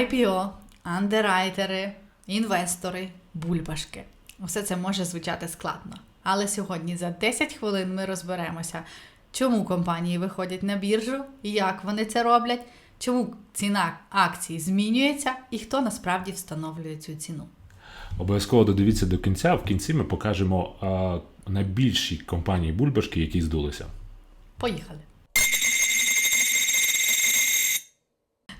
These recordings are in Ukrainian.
IPO, андеррайтери, інвестори, бульбашки. Усе це може звучати складно. Але сьогодні за 10 хвилин ми розберемося, чому компанії виходять на біржу, як вони це роблять, чому ціна акцій змінюється і хто насправді встановлює цю ціну. Обов'язково додивіться до кінця. В кінці ми покажемо найбільші компанії бульбашки, які здулися. Поїхали.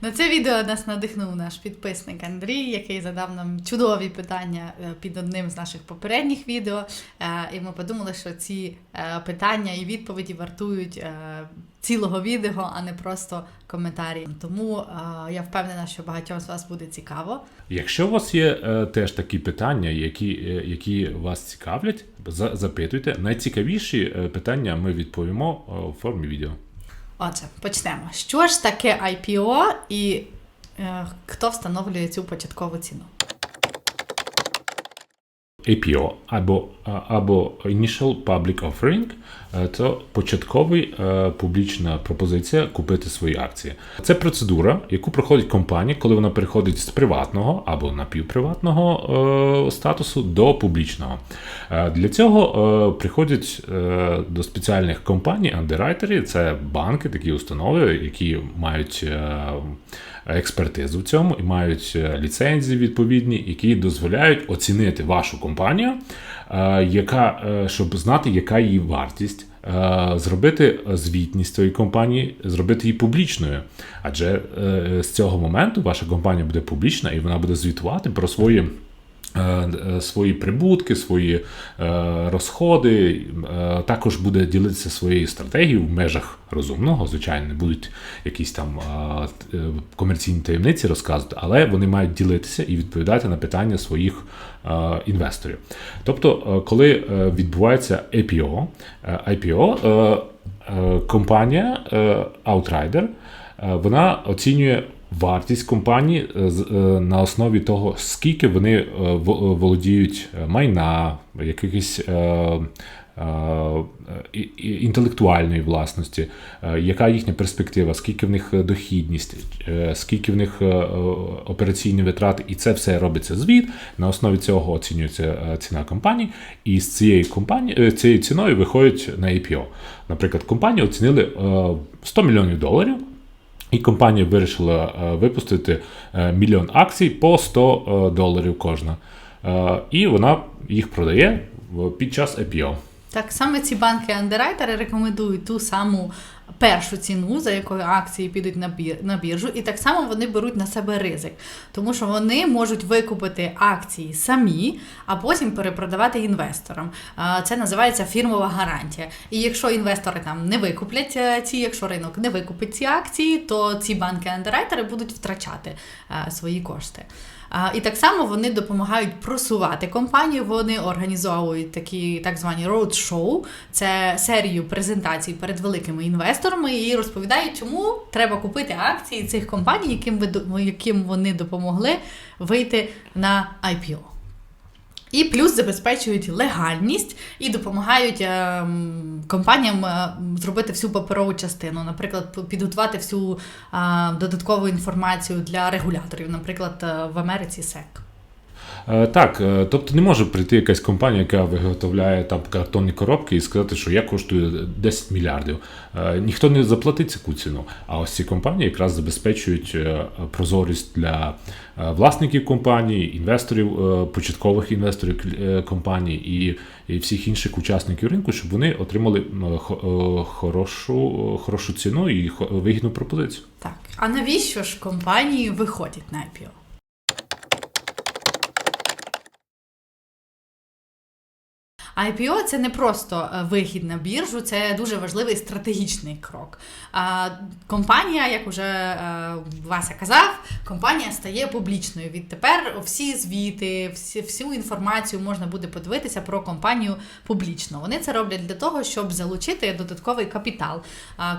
На це відео нас надихнув наш підписник Андрій, який задав нам чудові питання е, під одним з наших попередніх відео. Е, І ми подумали, що ці е, питання і відповіді вартують цілого відео, а не просто коментарі. Тому я впевнена, що багатьом з вас буде цікаво. Якщо у вас є теж такі питання, які, які вас цікавлять, за- запитуйте. Найцікавіші питання ми відповімо у формі відео. Отже, почнемо. Що ж таке IPO і е, хто встановлює цю початкову ціну? APO або, або Initial Public Offering е, – це початковий е, публічна пропозиція купити свої акції. Це процедура, яку проходить компанія, коли вона переходить з приватного або напівприватного е, статусу до публічного. Для цього приходять до спеціальних компаній андеррайтери, це банки, такі установи, які мають. Експертизу в цьому і мають е, ліцензії відповідні, які дозволяють оцінити вашу компанію, е, яка, е, щоб знати, яка її вартість. Зробити звітність цієї компанії, зробити її публічною. Адже з цього моменту ваша компанія буде публічна і вона буде звітувати про свої свої прибутки, свої е, розходи, е, також буде ділитися своєю стратегією в межах розумного. Звичайно, не будуть якісь там е, е, комерційні таємниці розказувати, але вони мають ділитися і відповідати на питання своїх е, інвесторів. Тобто, е, коли е, відбувається IPO, е, IPO е, е, компанія е, Outrider, е, вона оцінює вартість компанії е, е, на основі того, скільки вони е, володіють майна, якихось. Інтелектуальної власності, яка їхня перспектива, скільки в них дохідність, скільки в них операційні витрати, і це все робиться звіт. На основі цього оцінюється ціна компанії, і з цієї компанії цією ціною виходять на IPO. Наприклад, компанію оцінили е, 100 мільйонів доларів. І компанія вирішила е, випустити е, мільйон акцій по 100 е, доларів кожна. І вона їх продає під час IPO. Так саме ці банки-андеррайтери рекомендують ту саму першу ціну, за якою акції підуть на бір на біржу, і так само вони беруть на себе ризик, тому що вони можуть викупити акції самі, а потім перепродавати інвесторам. Це називається фірмова гарантія. І якщо інвестори там не викуплять е, ці, якщо ринок не викупить ці акції, то ці банки-андеррайтери будуть втрачати е, свої кошти. І так само вони допомагають просувати компанію. Вони організовують такі так звані роуд-шоу, це серію презентацій перед великими інвесторами і розповідають, чому треба купити акції цих компаній, яким ви яким вони допомогли вийти на IPO. І плюс забезпечують легальність і допомагають е, компаніям е, зробити всю паперову частину, наприклад, підготувати всю е, додаткову інформацію для регуляторів, наприклад, е, в Америці SEC. Е, Так, е, тобто не може прийти якась компанія, яка виготовляє там картонні коробки і сказати, що я коштую 10 мільярдів. Е, Ніхто не заплатить таку ціну. А ось ці компанії якраз забезпечують прозорість для власників компанії, інвесторів, початкових інвесторів компанії і, і всіх інших учасників ринку, щоб вони отримали хо- хорошу, хорошу ціну і вигідну пропозицію. Так, а навіщо ж компанії виходять на IPO? IPO – це не просто е, вихід на біржу, це дуже важливий стратегічний крок. Компанія, як уже е, Вася казав, компанія стає публічною. Відтепер всі звіти, всі, всю інформацію можна буде подивитися про компанію публічно. Вони це роблять для того, щоб залучити додатковий капітал.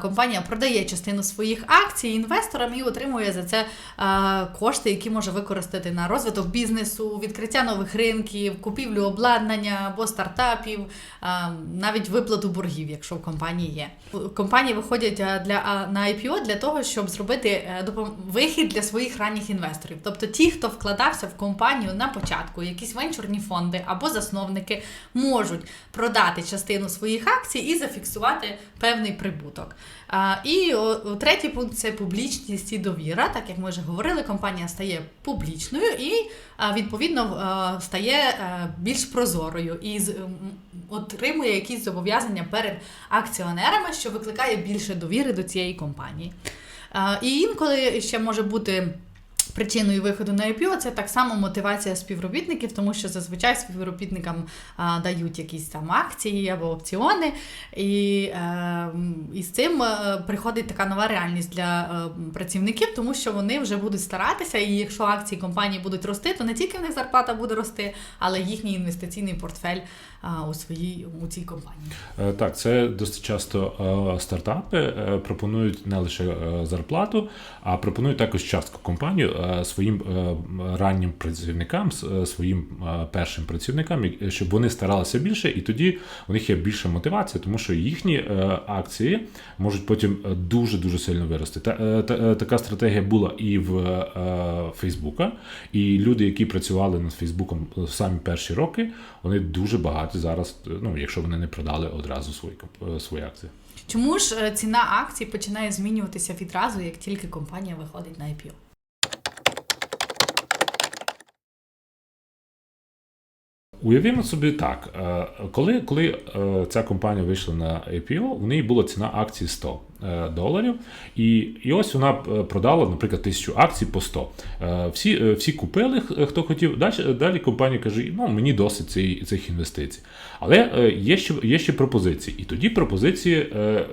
Компанія продає частину своїх акцій інвесторам і отримує за це е, кошти, які може використати на розвиток бізнесу, відкриття нових ринків, купівлю обладнання або стартапів. Зарплата, пів а, навіть виплату боргів, якщо в компанії є. Компанії виходять для на IPO для того, щоб зробити е, вихід для своїх ранніх інвесторів. Тобто ті, хто вкладався в компанію на початку, якісь венчурні фонди або засновники можуть продати частину своїх акцій і зафіксувати певний прибуток. А, і о, третій пункт це публічність і довіра. Так як ми вже говорили, компанія стає публічною і а, відповідно а, стає а, більш прозорою і з- отримує якісь зобов'язання перед акціонерами, що викликає більше довіри до цієї компанії. А, І інколи ще може бути. Причиною виходу на IPO це так само мотивація співробітників, тому що зазвичай співробітникам а, дають якісь там акції або опціони, і, е, і з цим е, приходить така нова реальність для е, працівників, тому що вони вже будуть старатися, і якщо акції компанії будуть рости, то не тільки в них зарплата буде рости, але їхній інвестиційний портфель а, у своїй у цій компанії. Е, Так, це досить часто стартапи пропонують не лише зарплату, а пропонують також частку компанію своїм е, раннім працівникам, е, своїм е, першим працівникам, щоб вони старалися більше, і тоді у них є більша мотивація, тому що їхні е, акції можуть потім дуже дуже сильно вирости. Та, е, та- е, така стратегія була і в е, Фейсбука, і люди, які працювали над Фейсбуком самі перші роки, вони дуже багаті зараз, е, ну якщо вони не продали одразу свої е, свої акції. Чому ж е, ціна акцій починає змінюватися відразу, як тільки компанія виходить на IPO? Уявімо собі так, е, коли, коли е, ця компанія вийшла на IPO, в неї була ціна акції 100 е, доларів, і, і ось вона е, продала, наприклад, тисячу акцій по 100. Е, Всі, е, всі купили, хто хотів. Далі, далі компанія каже: ну мені досить цих, цих інвестицій. Але е, є ще, є ще пропозиції. І тоді пропозиції е,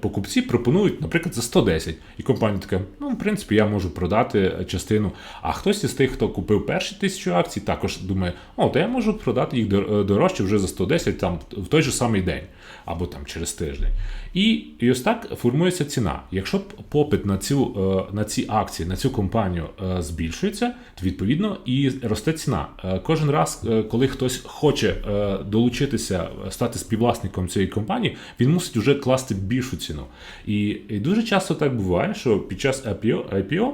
покупці пропонують, наприклад, за 110. І компанія така: ну, в принципі, я можу продати частину. А хтось із тих, хто купив перші тисячу акцій, також думає, о, то я можу продати їх дорожче вже за 110 там, в той же самий день або там через тиждень. І, і ось так формується ціна. Якщо попит на цю, е, на ці акції, на цю компанію е, збільшується, то відповідно і росте ціна. Е, Кожен раз, коли хтось хоче долучитися, стати співвласником цієї компанії, він мусить вже класти більшу ціну. І, дуже часто так буває, що під час IPO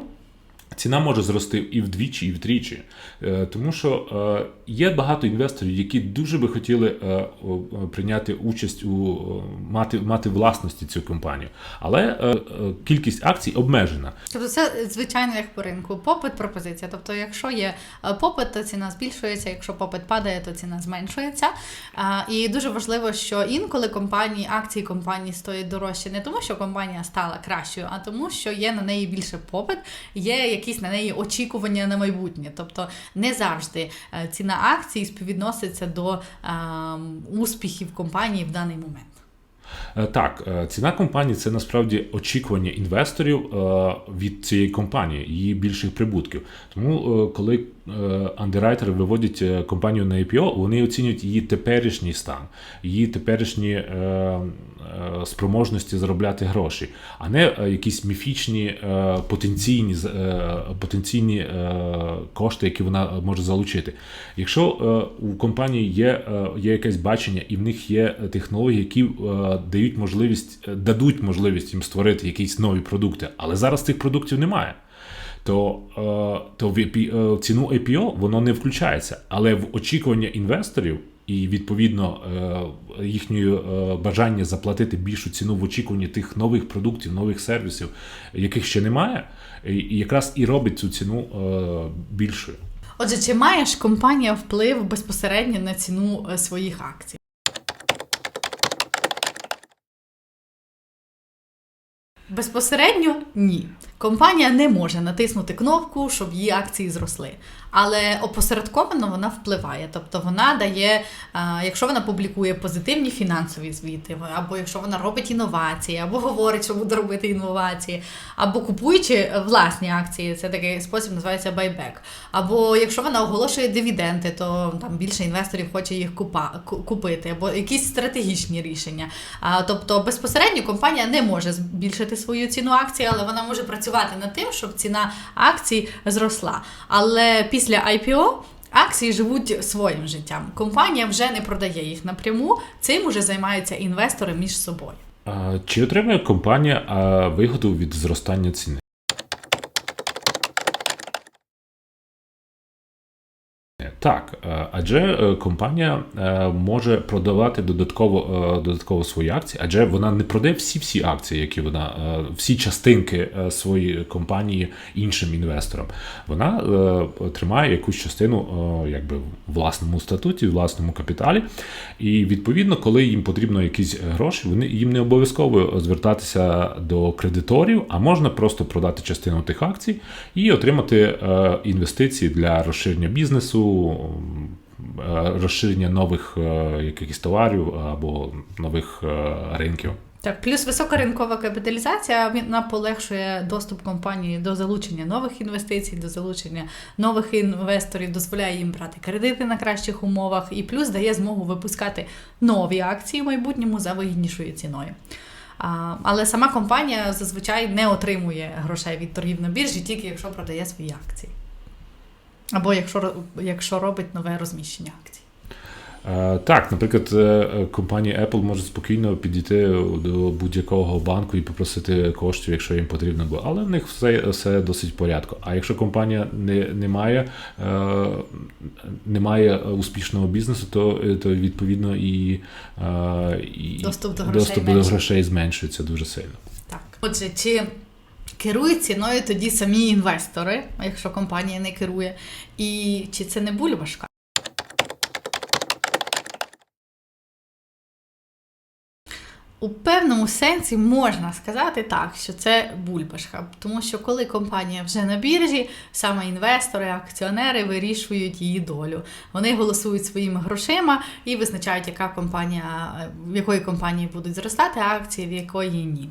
Ціна може зрости і вдвічі, і втричі, Е, тому що е, є багато інвесторів, які дуже би хотіли е, прийняти участь у мати, мати власності цю компанію, але кількість акцій обмежена. Тобто це звичайно як по ринку. Попит, пропозиція. Тобто, якщо є попит, то ціна збільшується. Якщо попит падає, то ціна зменшується. І дуже важливо, що інколи компанії, акції компанії стоять дорожче не тому, що компанія стала кращою, а тому, що є на неї більше попит, є якісь на неї очікування на майбутнє. Тобто не завжди е, ціна акцій співвідноситься до а, успіхів компанії в даний момент. Е, Так, е, ціна компанії це насправді очікування інвесторів е, від цієї компанії, її більших прибутків. Тому, коли андеррайтери виводять компанію на IPO, вони оцінюють її теперішній стан, її теперішні спроможності заробляти гроші, а не якісь міфічні потенційні, потенційні кошти, які вона може залучити. Якщо у компанії є, є якесь бачення і в них є технології, які дають можливість, е, дадуть можливість їм створити якісь нові продукти, але зараз цих продуктів немає. То, е, то в е, ціну IPO воно не включається, але в очікування інвесторів і відповідно е, бажання заплатити більшу ціну в очікуванні тих нових продуктів, нових сервісів, яких ще немає, і якраз і робить цю ціну більшою. Отже, чи має ж компанія вплив безпосередньо на ціну своїх акцій? Безпосередньо ні. Компанія не може натиснути кнопку, щоб її акції зросли. Але опосередковано вона впливає. Тобто вона дає, якщо вона публікує позитивні фінансові звіти, або якщо вона робить інновації, або говорить, що буде робити інновації, або купуючи власні акції, це такий спосіб називається байбек. Або якщо вона оголошує дивіденди, то там більше інвесторів хоче їх купити, або якісь стратегічні рішення. Тобто безпосередньо компанія не може збільшити свою ціну акції, але вона може працювати над тим, щоб ціна акцій зросла. Але після IPO Акції живуть своїм життям. Компанія вже не продає їх напряму. Цим уже займаються інвестори між собою. А, Чи отримує компанія вигоду від зростання ціни? Так, е, адже е, компанія е, може продавати додатково, додатково свої акції, адже вона не продає всі всі акції, які вона всі частинки своєї компанії іншим інвесторам. Вона тримає якусь частину якби в власному статуті, в власному капіталі. І відповідно, коли їм потрібно якісь гроші, вони їм не обов'язково звертатися до кредиторів, а можна просто продати частину тих акцій і отримати інвестиції для розширення бізнесу, е, розширення нових е, якихось товарів або нових е, ринків. Так, плюс висока ринкова капіталізація вона полегшує доступ компанії до залучення нових інвестицій, до залучення нових інвесторів, дозволяє їм брати кредити на кращих умовах, і плюс дає змогу випускати нові акції в майбутньому за вигіднішою ціною. А, але сама компанія зазвичай не отримує грошей від торгів на біржі, тільки якщо продає свої акції. Або якщо, якщо робить нове розміщення акцій. Е, Так, наприклад, е, е, компанія Apple може спокійно підійти до будь-якого банку і попросити коштів, якщо їм потрібно було. Але в них все, все досить в порядку. А якщо компанія не, не, має, не має успішного бізнесу, то, то відповідно і, і Доступ до грошей доступ до грошей зменшується дуже сильно. Так, отже, чи керують ціною тоді самі інвестори, якщо компанія не керує, і чи це не бульбашка? У певному сенсі можна сказати так, що це бульбашка, тому що коли компанія вже на біржі, саме інвестори, акціонери вирішують її долю. Вони голосують своїми грошима і визначають, яка компанія, в якої компанії будуть зростати акції, в якої ні.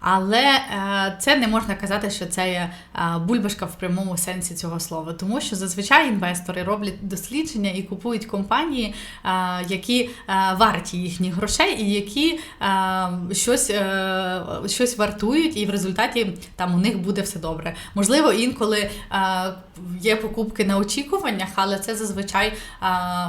Але е, це не можна казати, що це є е, бульбашка в прямому сенсі цього слова, тому що зазвичай інвестори роблять дослідження і купують компанії, е, які варті їхніх грошей і які щось, щось вартують, і в результаті там у них буде все добре. Можливо, інколи є покупки на очікуваннях, але це зазвичай е,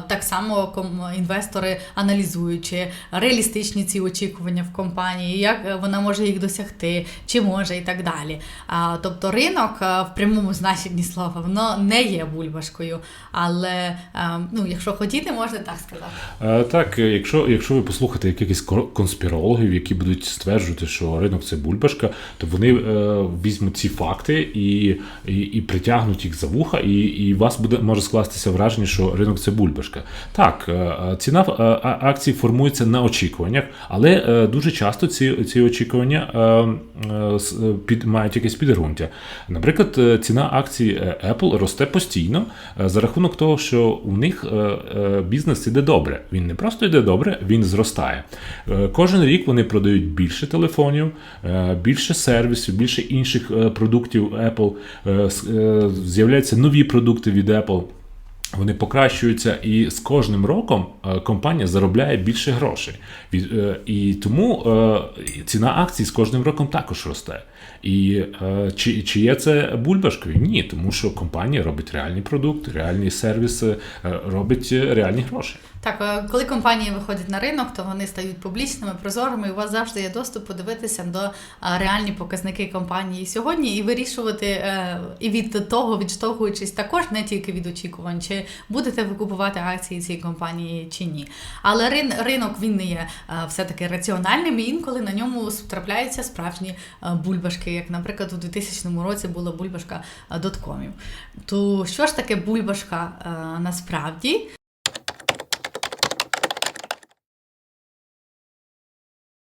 так само інвестори аналізують, чи реалістичні ці очікування в компанії, як вона може їх досягти, чи може і так далі. А, тобто ринок е, в прямому значенні слова воно не є бульбашкою, але е, ну, якщо хотіти, можна так сказати. Е, Так, якщо, якщо ви послухаєте якихось конспірологів, які будуть стверджувати, що ринок це бульбашка, то вони е, візьмуть ці факти і, і, і притягнуть їх за вуха, і, і вас буде може скластися враження, що ринок це бульбашка. Так, е, е, ціна е, акцій формується на очікуваннях, але дуже часто ці, ці очікування під, мають якесь підґрунтя. Наприклад, ціна акцій Apple росте постійно за рахунок того, що у них бізнес іде добре. Він не просто йде добре, він зростає. Кожен рік вони продають більше телефонів, більше сервісів, більше інших продуктів Apple. З'являються нові продукти від Apple. Вони покращуються, і з кожним роком е, компанія заробляє більше грошей. Е, І тому е, ціна акцій з кожним роком також росте. І е, чи, чи є це бульбашкою? Ні, тому що компанія робить реальні продукти, реальні сервіси, е, робить е, реальні гроші. Так, коли компанії виходять на ринок, то вони стають публічними, прозорими, і у вас завжди є доступ подивитися до реальні показники компанії сьогодні і вирішувати і від того, відштовхуючись також не тільки від очікувань, чи будете ви купувати акції цієї компанії чи ні. Але рин, ринок він не є е, все-таки раціональним, і інколи на ньому трапляються справжні е, бульбашки, як, наприклад, у 2000 році була бульбашка доткомів. То що ж таке бульбашка насправді?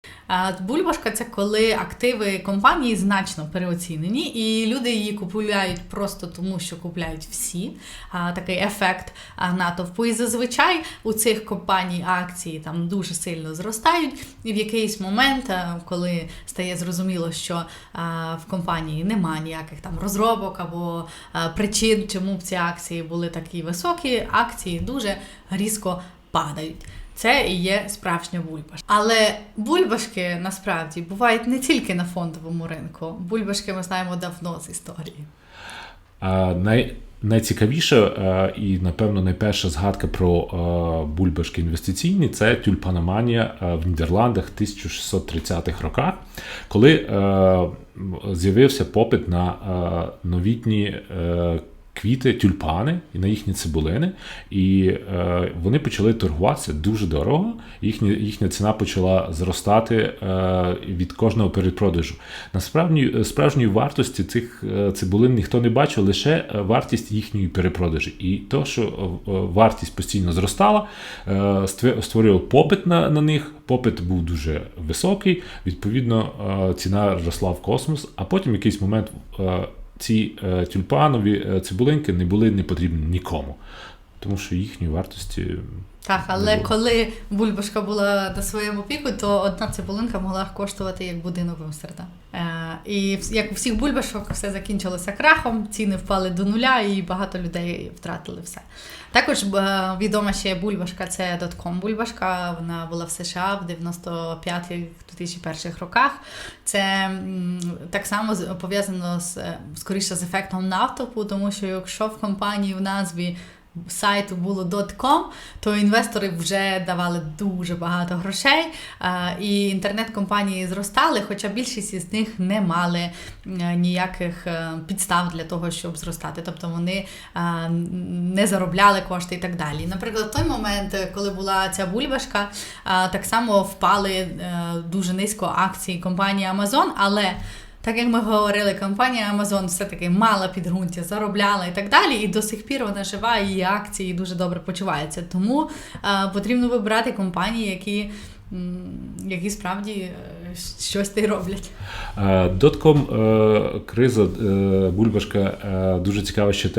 А Бульбашка це коли активи компанії значно переоцінені, і люди її купують просто тому, що купляють всі. Такий ефект натовпу. І зазвичай у цих компаній акції там дуже сильно зростають. І в якийсь момент, коли стає зрозуміло, що в компанії немає ніяких там розробок або причин, чому б ці акції були такі високі, акції дуже різко падають. Це і є справжня бульбашка. Але бульбашки насправді бувають не тільки на фондовому ринку. Бульбашки ми знаємо давно з історії. А най, найцікавіше е, і, напевно, найперша згадка про е, бульбашки інвестиційні це тюльпаноманія е, в Нідерландах 1630-х роках, коли е, з'явився попит на е, новітні. Е, Квіти, тюльпани і на їхні цибулини, і е, вони почали торгуватися дуже дорого. Їхня, їхня ціна почала зростати е, від кожного передпродажу. Насправді справжньої вартості цих е, цибулин ніхто не бачив, лише е, вартість їхньої перепродажі. І то, що е, вартість постійно зростала, е, створював попит на, на них. Попит був дуже високий, відповідно, е, ціна росла в космос, а потім якийсь момент. Ці е, тюльпанові е, цибулинки не були не потрібні нікому, тому що їхньої вартості. Так, але було. коли бульбашка була на своєму піку, то одна цибулинка могла коштувати як будинок в Амстердам. Е, і як у всіх бульбашок, все закінчилося крахом, ціни впали до нуля, і багато людей втратили все. Також е, відома ще бульбашка це дотком бульбашка. Вона була в США в 95-2001 роках. Це м, так само пов'язано з е, скоріше з ефектом натовпу, тому що якщо в компанії в назві сайту було .com, то інвестори вже давали дуже багато грошей, і інтернет-компанії зростали, хоча більшість із них не мали е, ніяких е, підстав для того, щоб зростати. Тобто вони е, не заробляли кошти і так далі. Наприклад, в той момент, е, коли була ця бульбашка, е, так само впали е, дуже низько акції компанії Amazon, але так як ми говорили, компанія Amazon все-таки мала підґрунтя, заробляла і так далі, і до сих пір вона жива, її акції дуже добре почуваються. Тому е, потрібно вибирати компанії, які, які справді е, щось й роблять. Е, Дотком е, криза е, бульбашка дуже цікава ще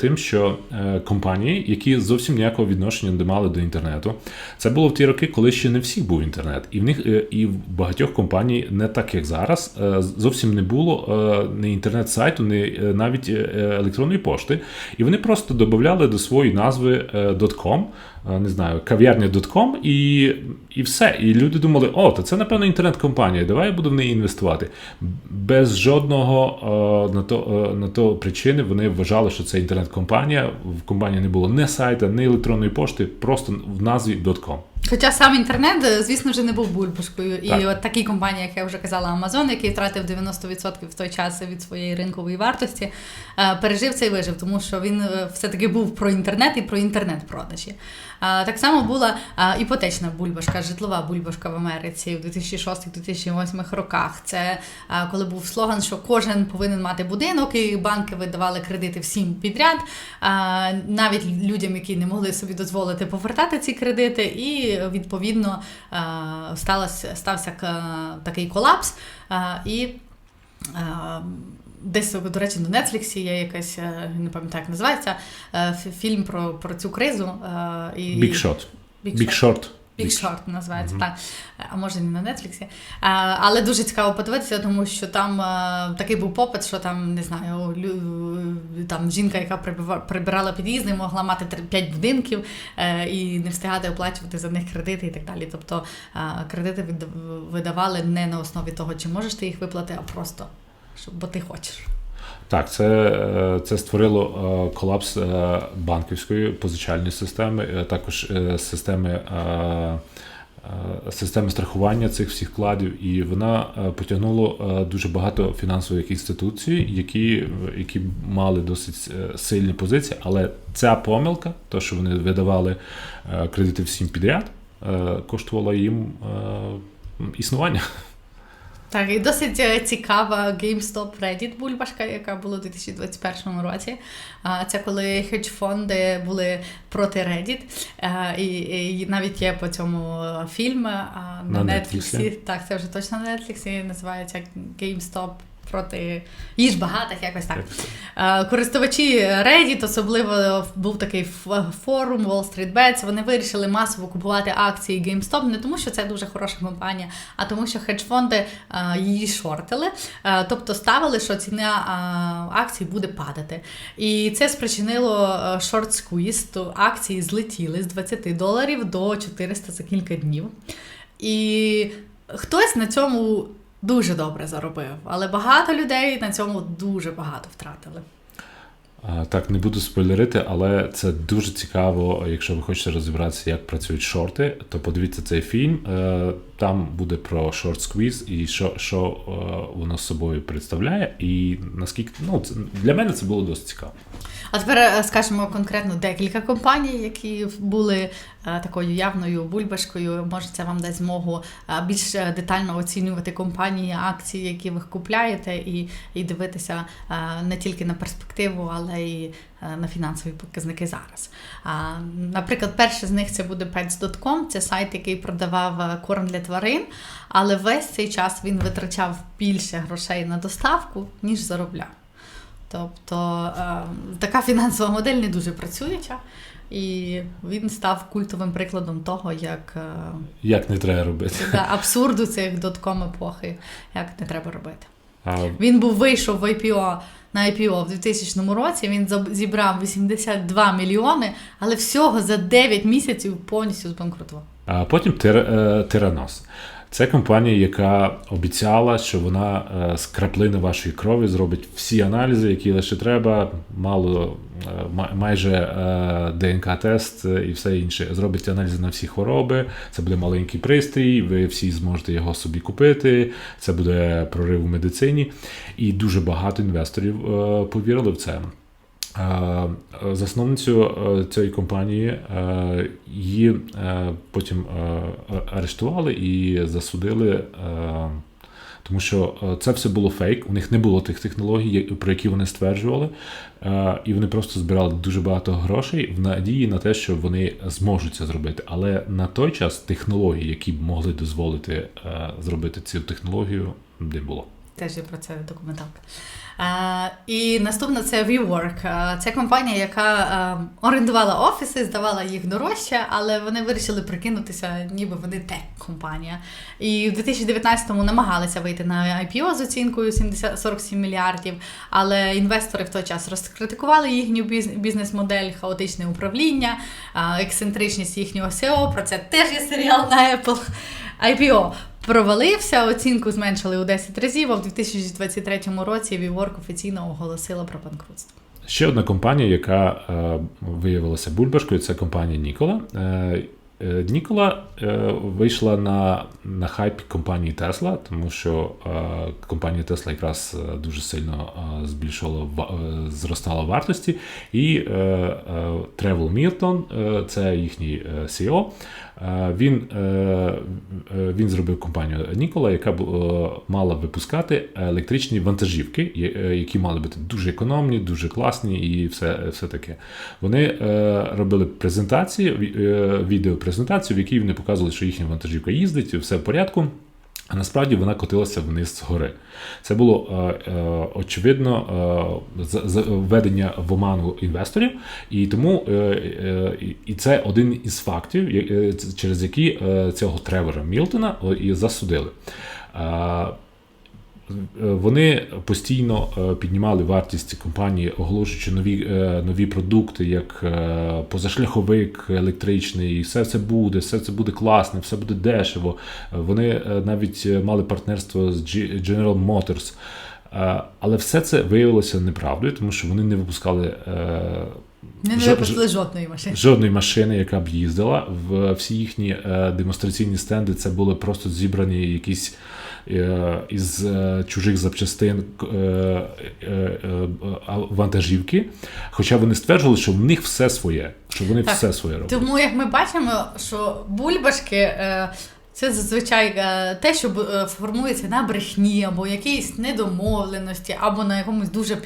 тим, що компанії, які зовсім ніякого відношення не мали до інтернету, це було в ті роки, коли ще не всіх був інтернет, і в них і в багатьох компаній, не так як зараз, зовсім не було ні інтернет-сайту, ні навіть електронної пошти. І вони просто додавали до своєї назви .com, не знаю, кав'ярня.com і, і все. І люди думали, о, то це напевно інтернет-компанія, давай я буду в неї інвестувати. Без жодного е, на то, е, на то причини вони вважали, що це інтернет-компанія. В компанії не було ні сайта, ні електронної пошти, просто в назві .com. Хоча сам інтернет, е, звісно ж, не був бульбашкою. І Так. от такі компанії, як я вже казала, Amazon, який втратив 90% в той час від своєї ринкової вартості, е, пережив це і вижив, тому що він е, все-таки був про інтернет і про інтернет-продажі. Так само була іпотечна бульбашка, житлова бульбашка в Америці в 2006-2008 роках. Це коли був слоган, що кожен повинен мати будинок, і банки видавали кредити всім підряд, навіть людям, які не могли собі дозволити повертати ці кредити, і відповідно е, сталося, стався такий колапс. е, І е, Десь, до речі, на Нетфліксі є якась, не пам'ятаю, як називається, фільм про, про цю кризу. І, Big Shot. Big Big Short. Big Short називається, так. А може не на Нетфліксі. Але дуже цікаво подивитися, тому що там а, такий був попит, що там, не знаю, лю- там жінка, яка прибирала під'їзди, могла мати 5 будинків е, і не встигати оплачувати за них кредити і так далі. Тобто а, кредити видав- видавали не на основі того, чи можеш ти їх виплати, а просто щоб, бо ти хочеш. Так, це, е, це створило е, колапс е, банківської позичальної системи, також системи. Системи страхування цих всіх вкладів, і вона потягнула дуже багато фінансових інституцій, які, які мали досить сильні позиції. Але ця помилка, то що вони видавали кредити всім підряд, коштувала їм існування. Так, і досить е, цікава GameStop Reddit бульбашка, яка була у 2021 році. Це коли хедж-фонди були проти Reddit. І, і навіть є по цьому фільм на, На Netflix. Netflix. Так, це вже точно на Netflix. Називається GameStop проти їж багатих, якось так. Е, Користувачі Reddit, особливо був такий форум Wall Street Bets, вони вирішили масово купувати акції GameStop не тому, що це дуже хороша компанія, а тому, що хедж-фонди е, її шортили, е, тобто ставили, що ціна акцій буде падати. І це спричинило шорт сквіз, то акції злетіли з 20 доларів до 400 за кілька днів. І хтось на цьому дуже добре заробив, але багато людей на цьому дуже багато втратили. Так, не буду спойлерити, але це дуже цікаво. Якщо ви хочете розібратися, як працюють шорти, то подивіться цей фільм. Там буде про шорт сквіз і що, що е, воно собою представляє. І наскільки ну це для мене це було досить цікаво. А тепер е, скажемо конкретно декілька компаній, які були е, такою явною бульбашкою. Може, це вам дасть змогу більш детально оцінювати компанії, акції, які ви купляєте, і, і дивитися не тільки на перспективу, але й на фінансові показники зараз. Наприклад, перший з них це буде Pets.com, це сайт, який продавав е, корм для тварин, але весь цей час він витрачав більше грошей на доставку, ніж заробляв. Тобто е, така фінансова модель не дуже працююча, і він став культовим прикладом того, як е, Як не треба робити. абсурду цих дотком епохи, як не треба робити. Він був вийшов в IPO на IPO в 2000 році. Він зібрав 82 мільйони, але всього за 9 місяців повністю збанкрутував. А потім е, Теранос. Це компанія, яка обіцяла, що вона е, з краплини вашої крові зробить всі аналізи, які лише треба, мало е, майже е, ДНК-тест і все інше. Зробить аналізи на всі хвороби. Це буде маленький пристрій, ви всі зможете його собі купити. Це буде прорив у медицині. І дуже багато інвесторів повірили в це. Е, Засновницю е, цієї компанії е, її потім арештували і засудили, тому що це все було фейк. У них не було тих технологій, про які вони стверджували, і вони просто збирали дуже багато грошей в надії на те, що вони зможуть це зробити. Але на той час технології, які б могли дозволити зробити цю технологію, не було. Теж є про це документалка. Е, і наступна це WeWork. Це компанія, яка е, орендувала офіси, здавала їх дорожче, але вони вирішили прикинутися, ніби вони тек-компанія. І в 2019-му намагалися вийти на IPO з оцінкою 70, 47 мільярдів, але інвестори в той час розкритикували їхню бізнес-модель, хаотичне управління, ексцентричність їхнього SEO. Про це теж є серіал на Apple. IPO провалився, оцінку зменшили у 10 разів, а в 2023 році WeWork офіційно оголосила про банкрутство. Ще одна компанія, яка е, виявилася бульбашкою, це компанія Нікола. Е, Нікола е, вийшла на, на хайпі компанії Тесла, тому що е, компанія Тесла якраз е, дуже сильно е, збільшувала е, зростала вартості. І е, е, Тревел Міртон, е, це їхній е, CEO. е, Він, е, е, він зробив компанію Нікола, яка е, мала випускати електричні вантажівки, е, які мали бути дуже економні, дуже класні і все, все таке. Вони е, робили презентації, ві- відеопрезентацію, в якій вони показували, що їхня вантажівка їздить, все в порядку. А насправді вона котилася вниз з гори. Це було е, е, очевидно е, введення в оману інвесторів, і тому е, і- це один із фактів, через які цього Тревора Мілтона і засудили. Вони постійно е, піднімали вартість компанії, оголошуючи нові, е, нові продукти, як е, позашляховик електричний, і все це буде, все це буде класно, все буде дешево. Е, Вони е, навіть е, мали партнерство з General Motors. Е, Але все це виявилося неправдою, тому що вони не випускали е, Не випустили жодної машини. жодної машини, яка б їздила. В всі їхні е, демонстраційні стенди це були просто зібрані якісь е, із е, чужих запчастин е, е, е, вантажівки. Хоча вони стверджували, що в них все своє, що вони Так. все своє роблять. Тому як ми бачимо, що бульбашки. Це зазвичай е, те, що е, формується на брехні, або якійсь недомовленості, або на якомусь дуже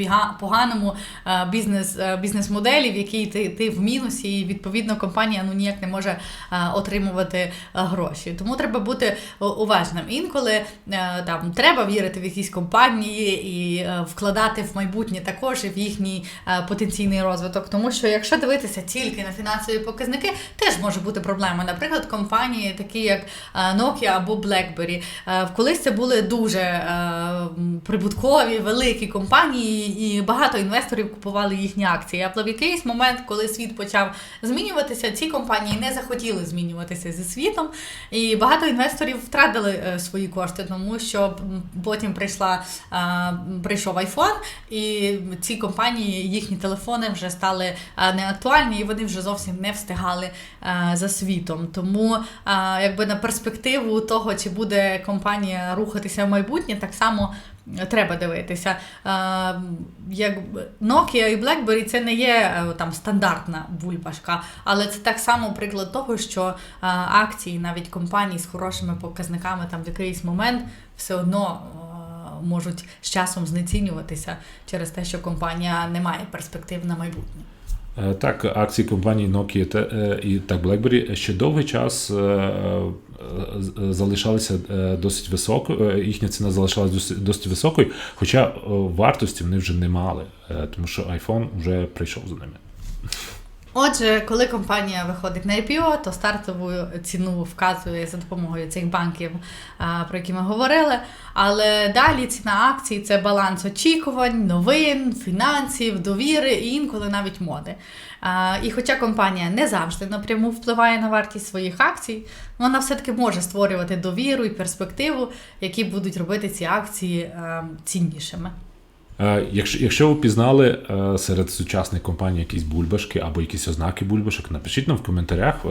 поганому е, бізнес, е, бізнес-моделі, в якій ти, ти в мінусі, і відповідно компанія ну ніяк не може отримувати гроші. Тому треба бути уважним. Інколи там треба вірити в якісь компанії і вкладати в майбутнє також в їхній потенційний розвиток. Тому що якщо дивитися тільки на фінансові показники, теж може бути проблема. Наприклад, компанії, такі як Nokia або BlackBerry. Е, Колись це були дуже е, прибуткові, великі компанії, і багато інвесторів купували їхні акції. А в якийсь момент, коли світ почав змінюватися, ці компанії не захотіли змінюватися зі світом, і багато інвесторів втратили е, свої кошти, тому що потім прийшла е, прийшов iPhone, і ці компанії, їхні телефони вже стали е, неактуальні, і вони вже зовсім не встигали е, за світом. Тому е, якби на перспективу того, чи буде компанія рухатися в майбутнє, так само. Треба дивитися. Е, як Nokia і BlackBerry це не є е, там стандартна бульбашка, але це так само приклад того, що е, акції навіть компаній з хорошими показниками там в якийсь момент все одно е, можуть з часом знецінюватися через те, що компанія не має перспектив на майбутнє. Е, Так, акції компанії Nokia та, е, BlackBerry ще довгий час е, залишалися досить високою, їхня ціна залишалася досить, високою, хоча вартості вони вже не мали, тому що iPhone вже прийшов за ними. Отже, коли компанія виходить на IPO, то стартову ціну вказує за допомогою цих банків, про які ми говорили. Але далі ціна акцій це баланс очікувань, новин, фінансів, довіри і інколи навіть моди. І хоча компанія не завжди напряму впливає на вартість своїх акцій, вона все-таки може створювати довіру і перспективу, які будуть робити ці акції е, ціннішими. Е, Якщо, якщо ви пізнали е, серед сучасних компаній якісь бульбашки або якісь ознаки бульбашок, напишіть нам в коментарях, е,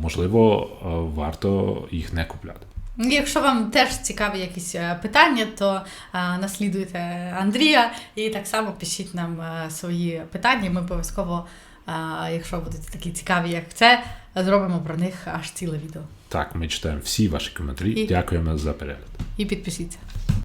можливо, варто їх не купляти. Якщо вам теж цікаві якісь питання, то наслідуйте Андрія і так само пишіть нам свої питання. Ми обов'язково, якщо будуть такі цікаві, як це, зробимо про них аж ціле відео. Так, ми читаємо всі ваші коментарі. І- Дякуємо за перегляд. І підпишіться.